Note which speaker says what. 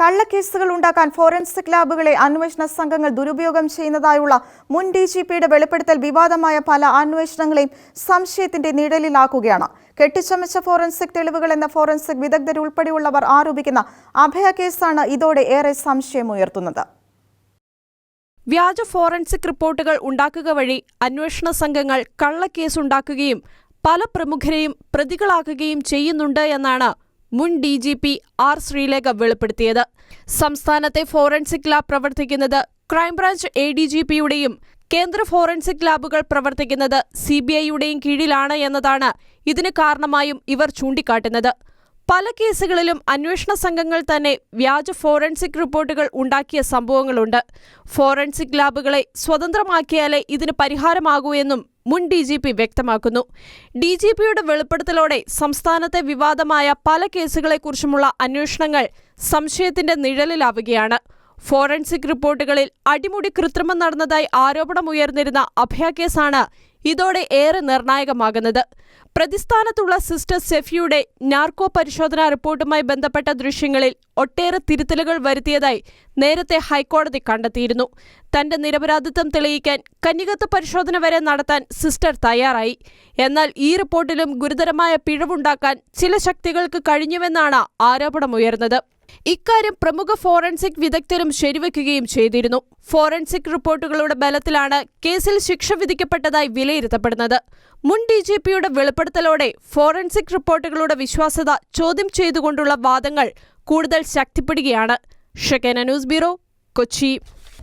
Speaker 1: കള്ളക്കേസുകൾ ഉണ്ടാക്കാൻ ഫോറൻസിക് ലാബുകളെ അന്വേഷണ സംഘങ്ങൾ ദുരുപയോഗം ചെയ്യുന്നതായുള്ള മുൻ ഡി ജി പിയുടെ വെളിപ്പെടുത്തൽ വിവാദമായ പല അന്വേഷണങ്ങളെയും സംശയത്തിന്റെ നിഴലിലാക്കുകയാണ്. കെട്ടിച്ചമച്ച ഫോറൻസിക് തെളിവുകൾ എന്ന ഫോറൻസിക് വിദഗ്ധരുൾപ്പെടെയുള്ളവർ ആരോപിക്കുന്ന അഭയ കേസാണ് ഇതോടെ ഏറെ സംശയമുയർത്തുന്നത്.
Speaker 2: വ്യാജ ഫോറൻസിക് റിപ്പോർട്ടുകൾ ഉണ്ടാക്കുക വഴി അന്വേഷണ സംഘങ്ങൾ കള്ളക്കേസുണ്ടാക്കുകയും പല പ്രമുഖരെയും പ്രതികളാക്കുകയും ചെയ്യുന്നുണ്ട് എന്നാണ് മുൻ D G P R Sreelekha വെളിപ്പെടുത്തിയത്. സംസ്ഥാനത്തെ ഫോറൻസിക് ലാബ് പ്രവർത്തിക്കുന്നത് crime branch A D G പിയുടെയും കേന്ദ്ര ഫോറൻസിക് ലാബുകൾ പ്രവർത്തിക്കുന്നത് സി ബി ഐയുടെയും കീഴിലാണ് എന്നതാണ് ഇതിന് കാരണമായും ഇവർ ചൂണ്ടിക്കാട്ടുന്നത്. പല കേസുകളിലും അന്വേഷണ സംഘങ്ങൾ തന്നെ വ്യാജ ഫോറൻസിക് റിപ്പോർട്ടുകൾ ഉണ്ടാക്കിയ സംഭവങ്ങളുണ്ട്. ഫോറൻസിക് ലാബുകളെ സ്വതന്ത്രമാക്കിയാലേ ഇതിന് പരിഹാരമാകൂ എന്നും മുൻ ഡി ജി പി വ്യക്തമാക്കുന്നു. ഡി ജി പിയുടെ വെളിപ്പെടുത്തലോടെ സംസ്ഥാനത്തെ വിവാദമായ പല കേസുകളെക്കുറിച്ചുമുള്ള അന്വേഷണങ്ങൾ സംശയത്തിന്റെ നിഴലിലാവുകയാണ്. ഫോറൻസിക് റിപ്പോർട്ടുകളിൽ അടിമുടി കൃത്രിമം നടന്നതായി ആരോപണമുയർന്നിരുന്ന അഭയ കേസാണ് ഇതോടെ ഏറെ നിർണായകമാകുന്നത്. പ്രതിസ്ഥാനത്തുള്ള സിസ്റ്റർ സെഫിയുടെ നാർക്കോ പരിശോധനാ റിപ്പോർട്ടുമായി ബന്ധപ്പെട്ട ദൃശ്യങ്ങളിൽ ഒട്ടേറെ തിരുത്തലുകൾ വരുത്തിയതായി നേരത്തെ ഹൈക്കോടതി കണ്ടെത്തിയിരുന്നു. തന്റെ നിരപരാധിത്വം തെളിയിക്കാൻ കന്യകത്വ പരിശോധന വരെ നടത്താൻ സിസ്റ്റർ തയ്യാറായി. എന്നാൽ ഈ റിപ്പോർട്ടിലും ഗുരുതരമായ പിഴവുണ്ടാക്കാൻ ചില ശക്തികൾക്ക് കഴിഞ്ഞുവെന്നാണ് ആരോപണമുയർന്നത്. ഇക്കാര്യം പ്രമുഖ ഫോറൻസിക് വിദഗ്ധരും ശരിവെക്കുകയും ചെയ്തിരുന്നു. ഫോറൻസിക് റിപ്പോർട്ടുകളുടെ ബലത്തിലാണ് കേസിൽ ശിക്ഷ വിധിക്കപ്പെട്ടതായി വിലയിരുത്തപ്പെടുന്നത്. മുൻ ഡി ജി പിയുടെ വെളിപ്പെടുത്തലോടെ ഫോറൻസിക് റിപ്പോർട്ടുകളുടെ വിശ്വാസ്യത ചോദ്യം ചെയ്തുകൊണ്ടുള്ള വാദങ്ങൾ കൂടുതൽ ശക്തിപ്പെടുകയാണ്. ഷെക്കേന ന്യൂസ് ബ്യൂറോ കൊച്ചി.